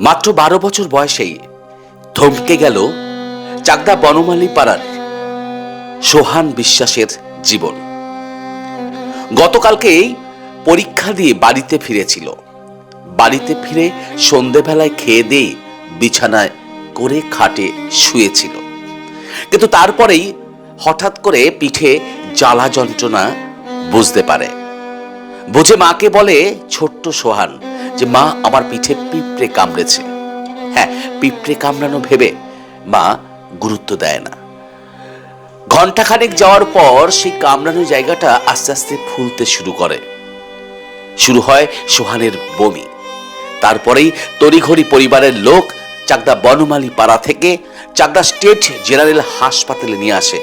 মাত্র বারো বছর বয়সেই থমকে গেল চাকদা বনমালী পাড়ার সোহান বিশ্বাসের জীবন। গতকালকেই পরীক্ষা দিয়ে বাড়িতে ফিরেছিল। বাড়িতে ফিরে সন্ধেবেলায় খেয়ে দিয়ে বিছানায় করে খাটে শুয়েছিল। কিন্তু তারপরেই হঠাৎ করে পিঠে জ্বালা যন্ত্রণা বুঝতে পারে। বুঝে মাকে বলে, ছোট্ট সোহান যে মা আমার পিঠে পিঁপড়ে কামড়েছে। হ্যাঁ পিঁপড়ে কামড়ানো ভেবে মা গুরুত্ব দেয় না। ঘন্টাখানেক যাওয়ার পর সেই কামড়ানো জায়গাটা আস্তে আস্তে ফুলতে শুরু করে। শুরু হয় সোহানের বমি। তারপরেই তড়িঘড়ি পরিবারের লোক চাকদা বনমালী পাড়া থেকে চাকদা স্টেট জেনারেল হাসপাতালে নিয়ে আসে।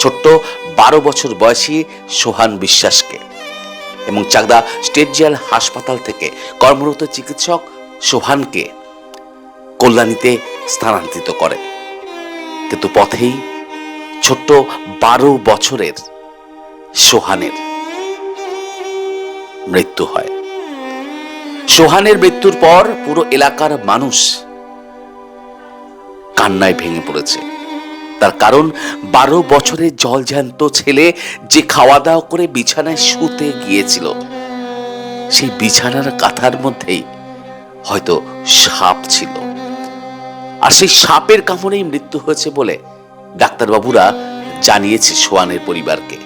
ছোট্ট বারো বছর বয়সী সোহান বিশ্বাসকে। এবং চাকদা স্টেট জেল হাসপাতাল থেকে কর্মরত চিকিৎসক সোহানকে কল্যাণীতে স্থানান্তরিত করে কিন্তু পথেই ছোট্ট বারো বছরের সোহানের মৃত্যু হয়। সোহানের মৃত্যুর পর পুরো এলাকার মানুষ কান্নায় ভেঙে পড়েছে। তার কারণ, বারো বছরের জলজ্যান্ত ছেলে যে খাওয়া দাওয়া করে বিছানায় শুতে গিয়েছিল। সেই বিছানার কাঁথার মধ্যেই হয়তো সাপ ছিল। আর সেই সাপের কামড়েই মৃত্যু হয়েছে বলে ডাক্তারবাবুরা জানিয়েছে সোহানের পরিবারকে।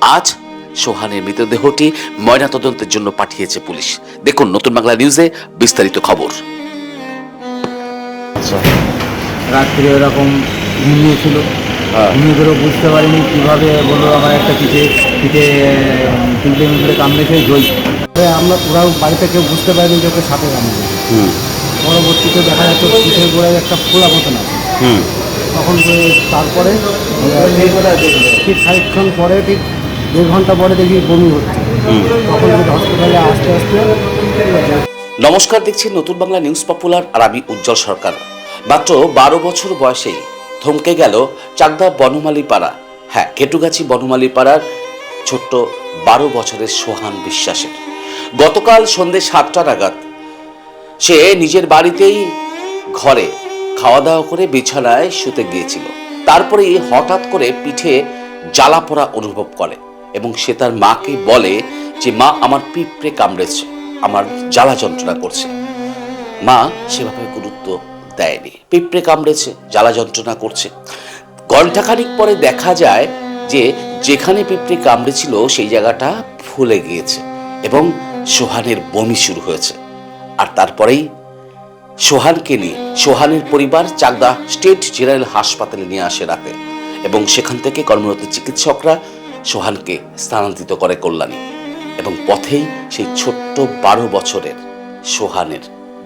আজ সোহানের মৃতদেহটি ময়নাতদন্তের জন্য পাঠিয়েছে পুলিশ। দেখুন নতুন বাংলা নিউজে বিস্তারিত খবর। আচ্ছা। রাত্রে এরকম হ্যাঁ। ঘুমিয়ে ধরে বুঝতে পারিনি কীভাবে বলল আমার একটা পিঠে পিঠে তিনটে মিনিটে কামড়েছে জই। আমরা ওরাও বাড়িতে কেউ বুঝতে পারিনি যে ওকে সাপে কামড়েছে হুম। পরবর্তীতে দেখা যাচ্ছে পিঠের গোড়ায় একটা ফোলা মতন আছে। হুম। তখন তারপরে ঠিক খানিকক্ষণ পরে ঠিক দেড় ঘণ্টা পরে দেখি বমি হচ্ছে। হুম। তখন হসপিটালে আস্তে আস্তে নমস্কার দেখছি নতুন বাংলা নিউজ পপুলার আর আমি উজ্জ্বল সরকার। মাত্র বারো বছর বয়সেই থমকে গেল চাকদা বনমালী পাড়া হ্যাঁ কেটুগাছি বনমালী পাড়ার ছোট্ট বারো বছরের সোহান বিশ্বাসের। গতকাল সন্ধে সাতটা নাগাদ সে নিজের বাড়িতেই ঘরে খাওয়া দাওয়া করে বিছানায় শুতে গিয়েছিল। তারপরেই হঠাৎ করে পিঠে জ্বালা পোড়া অনুভব করে এবং সে তার মাকে বলে যে, মা, আমার পিঁপড়ে কামড়েছে, আমার জ্বালা যন্ত্রণা করছে। মা সেভাবে গুরুত্ব দেয়নি। পিঁপড়ে কামড়েছে, জ্বালা যন্ত্রণা করছে। ঘণ্টাখানিক পরে দেখা যায় যে যেখানে পিঁপড়ে কামড়েছিল সেই জায়গাটা ফুলে গিয়েছে এবং সোহানের বমি শুরু হয়েছে। আর তারপরেই সোহানকে নিয়ে, সোহানের পরিবার চাকদা স্টেট জেনারেল হাসপাতালে নিয়ে আসে রাতে এবং সেখান থেকে কর্মরত চিকিৎসকরা সোহানকে স্থানান্তরিত করে কল্যাণী এবং পথেই সেই ছোট্ট বারো বছরের সোহানের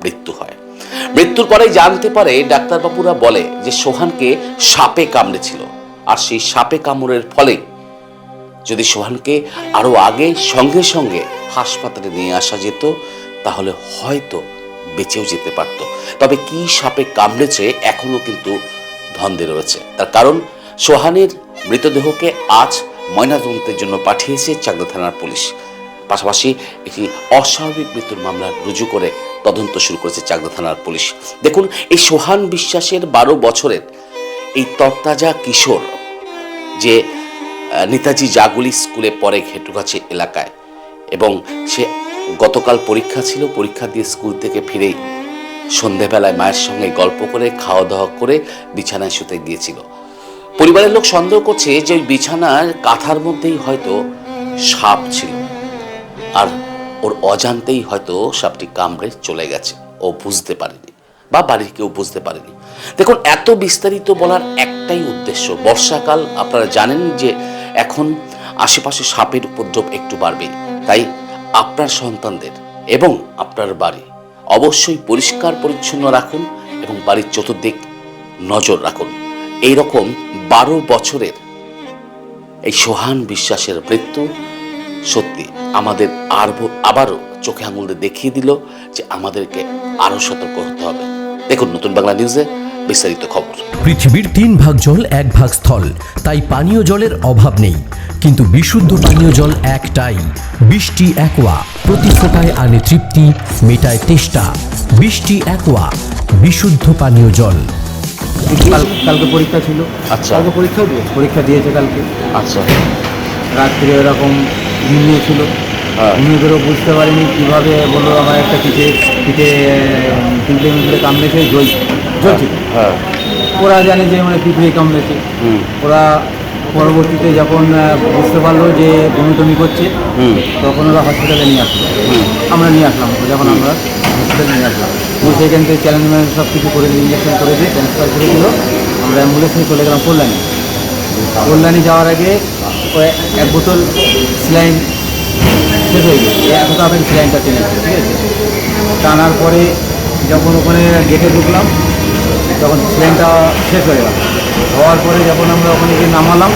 মৃত্যু হয়। মৃত্যুর পরে জানতে পারে ডাক্তারবাবুরা বলে যে সোহানকে সাপে কামড়েছিল। আর সেই সাপে কামড়ের ফলে যদি সোহানকে আরও আগে সঙ্গে সঙ্গে হাসপাতালে নিয়ে আসা যেত, তাহলে হয়তো বেঁচেও যেতে পারত। তবে কি সাপে কামড়েছে এখনও কিন্তু ধন্দে রয়েছে। তার কারণ, সোহানের মৃতদেহকে আজ ময়নাতদন্তের জন্য পাঠিয়েছে চাকদা থানার পুলিশ। পাশাপাশি একটি অস্বাভাবিক মৃত্যুর মামলা রুজু করে তদন্ত শুরু করেছে চাকদা থানার পুলিশ। দেখুন, এই সোহান বিশ্বাসের বারো বছরের এই তরতাজা কিশোর যে নেতাজি জাগুলি স্কুলে পড়ে ঘেটুগাছি এলাকায় এবং সে গতকাল পরীক্ষা ছিল, পরীক্ষা দিয়ে স্কুল থেকে ফিরেই সন্ধেবেলায় মায়ের সঙ্গে গল্প করে খাওয়া দাওয়া করে বিছানায় শুতে গিয়েছিল। পরিবারের লোক সন্দেহ করছে যে ওই বিছানার কাঁথার মধ্যেই হয়তো সাপ ছিল। আর ওর অজান্তেই হয়তো সাপটি কামড়ে চলে গেছে। ও বুঝতে পারেনি বা বাড়ির কেউ বুঝতে পারেনি। দেখুন, এত বিস্তারিত বলার একটাই উদ্দেশ্য, বর্ষাকাল, আপনারা জানেন যে এখন আশেপাশে সাপের উপদ্রব একটু বাড়বে। তাই আপনার সন্তানদের এবং আপনার বাড়ি অবশ্যই পরিষ্কার, পরিচ্ছন্ন রাখুন এবং বাড়ির চতুর্দিক নজর রাখুন। এই রকম বারো বছরের এই সোহান বিশ্বাসের মৃত্যু সত্যি আমাদের আর আবারও চোখে আঙুল দিয়ে দেখিয়ে দিল যে আমাদেরকে আরও সতর্ক হতে হবে। দেখুন নতুন বাংলা নিউজে বিস্তারিত খবর। পৃথিবীর তিন ভাগ জল এক ভাগ স্থল। তাই পানীয় জলের অভাব নেই। কিন্তু বিশুদ্ধ পানীয় জল একটাই। বৃষ্টি একোয়া। প্রতি ফোটায় আনে তৃপ্তি মেটায় তেষ্টা। বৃষ্টি অ্যাকোয়া বিশুদ্ধ পানীয় জল। কালকে পরীক্ষা ছিল। আচ্ছা। কালকে পরীক্ষাও পরীক্ষা দিয়েছে কালকে। আচ্ছা। রাত্রে এরকম ঘুমিয়েছিল। হ্যাঁ। ঘুমিয়ে ধরেও বুঝতে পারিনি কীভাবে বলল আমার একটা পিঠে পিঠে তিনটে মিনিটে কামড়েছে জল জ্বলছিল হ্যাঁ ওরা জানে যে মানে পিঁপড়ে কামড়েছে। ওরা পরবর্তীতে যখন বুঝতে পারল যে বমি টমি করছে তখন ওরা হসপিটালে নিয়ে আসলো। আমরা নিয়ে আসলাম যখন আমরা হসপিটালে নিয়ে আসলাম। সেখান থেকে চ্যালেঞ্জ ম্যানেজ সব কিছু করে দিয়ে ইঞ্জেকশন করে দিয়ে ট্রান্সফার করে দিল আমরা অ্যাম্বুলেন্সে চলে গেলাম কল্যাণী। কল্যাণী যাওয়ার আগে এক বোতল স্যালাইন শেষ হয়ে গেছে। এত তাড়াতাড়ি স্যালাইনটা টেনেছে ঠিক আছে? টানার পরে যখন ওখানে গেটে ঢুকলাম তখন স্যালাইনটা শেষ হয়ে গেল। হওয়ার পরে যখন আমরা ওখানে গিয়ে নামালাম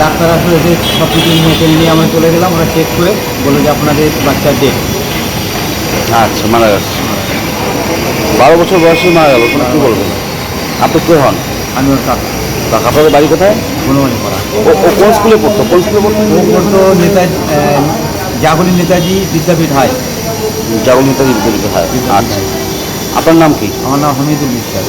ডাক্তার আসলে এসে সব কিছু নিয়ে নিয়ে আমরা চলে গেলাম ওরা চেক করে বলল যে আপনাদের বাচ্চার ডেট আচ্ছা মারা গেছে বারো বছর বয়সে মারা গেল কী বলবেন? আপনি কে হন? আমি ওর কাকা। তা আপনাদের বাড়ি কোথায়? গুণমানি পড়া ও ও কোন স্কুলে পড়তো? কোন স্কুলে পড়তো? ও পড়তো নেতাজি জাগলি নেতাজি বিদ্যাপীঠ হাই। জগন নেতাজি বিদ্যালয় হয় আচ্ছা। আপনার নাম কি? আমার নাম হামিদুল বিশ্বাস।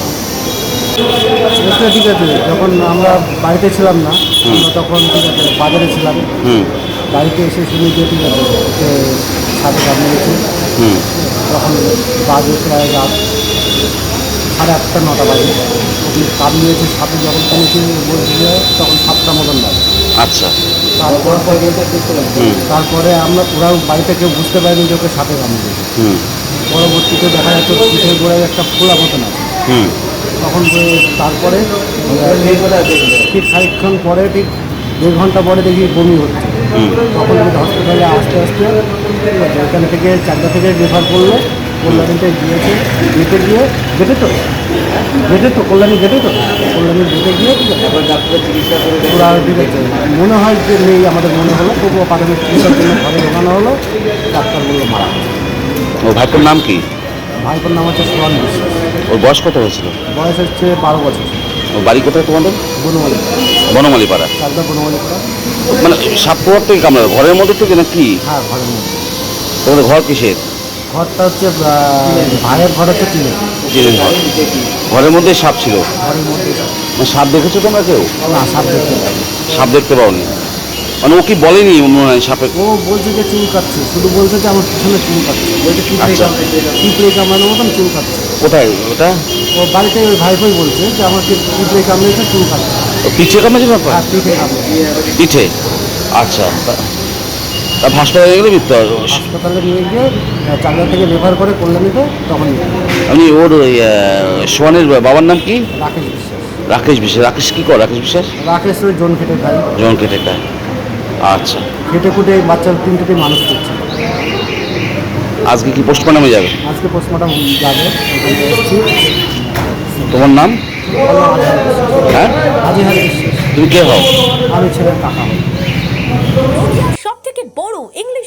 সেটা ঠিক আছে। যখন আমরা বাড়িতে ছিলাম না আমরা তখন ঠিক আছে বাজারে ছিলাম। হুম। বাড়িতে এসে শুনি যে ঠিক আছে সাথে গেছে তখন বাজে প্রায় রাত সাড়ে আটটা নটা বাজে। ওখানে কামড়িয়েছে সাথে যখন কিনেছি বলছিল তখন সাতটা মতন বাজে। আচ্ছা। তারপর তারপরে আমরা ওরা বাড়িতে কেউ বুঝতে পারিনি যে ওকে সাথে কামড়িয়েছে হুম। পরবর্তীতে দেখা যাচ্ছে পিঠের গোড়ায় একটা ফোলা মতন আছে। হুম। তখন তারপরে ঠিক খানিকক্ষণ পরে ঠিক দেড় ঘণ্টা পরে দেখি বমি হচ্ছে। তখন হসপিটালে আস্তে আস্তে ঠিক থেকে চারটা থেকে রেফার করল। কল্যাণীতে গিয়েছে গেটে গিয়ে গেটে তো গেটে তো কল্যাণী গেটে তো কল্যাণী গেটে গিয়ে ঠিক আছে ডাক্তার চিকিৎসা করে পুরা মনে হয় যে নেই আমাদের মনে হলো তবুও প্রাথমিক চিকিৎসার জন্য ঘরে ঢোকানো হলো ডাক্তার বলল মারা। ও ভাইপোর নাম কি? ভাইপোর নাম হচ্ছে সোহান বিশ্বাস। ওর বয়স কত হয়েছিল? বয়স হচ্ছে বারো বছর। ওর বাড়ি কোথায় তোমাদের? বনমালী। বনমালী পাড়া চারটা বনমালী করা মানে সাপ প্রভাব থেকে কামড়াবে ঘরের মধ্যে থেকে না কি? হ্যাঁ ঘরের মধ্যে। তোমাদের ঘর কিসের? ঘরটা হচ্ছে ভাইয়ের ঘর হচ্ছে টিনের টিনের ঘর। ঘরের মধ্যে সাপ ছিল? ঘরের মধ্যে সাপ। দেখেছ তোমরা কেউ? না সাপ দেখতে সাপ দেখতে পাওনি? মানে ও কি বলেনি মনে হয় সাপে ও বলছে যে চুল কাটছে শুধু বলছে যে আমার পিছনে চুল কাটছে। বলছে পিঁপড়ে। কামড়ে পিঁপড়ে কামড়ানোর মতন চুল কাটছে। কোথায় ওটা? ও বাড়িতে ওই ভাইফাই বলছে যে আমাকে পিঁপড়ে কামড়েছে চুল কাটছে। পিঠে কামড়েছে ব্যাপার? আর পিঁপড়ে পিঠে? আচ্ছা। তা হাসপাতালে গেলে মৃত্যু হয়। হাসপাতালে নিয়ে গিয়ে চাকদা থেকে রেফার করে কল্যাণীতে তখন আমি ওর ওই, আহ, সোহানের বাবার নাম কি? রাকেশ বিশ্বাস। রাকেশ বিশ্বাস। রাকেশ কি কর? রাকেশ বিশ্বাস? রাকেশ ওই জন খেটে খাই জন কেটে খায় আচ্ছা। খেটে খুটে বাচ্চা তিনটেতে মানুষ করছে। আজকে কি পোস্টমর্টমে যাবে? আজকে পোস্টমর্টম যাবে তোমার নাম? হ্যাঁ? তুমি কে হও? আমি ছেলের কাকা হই সব থেকে বড় English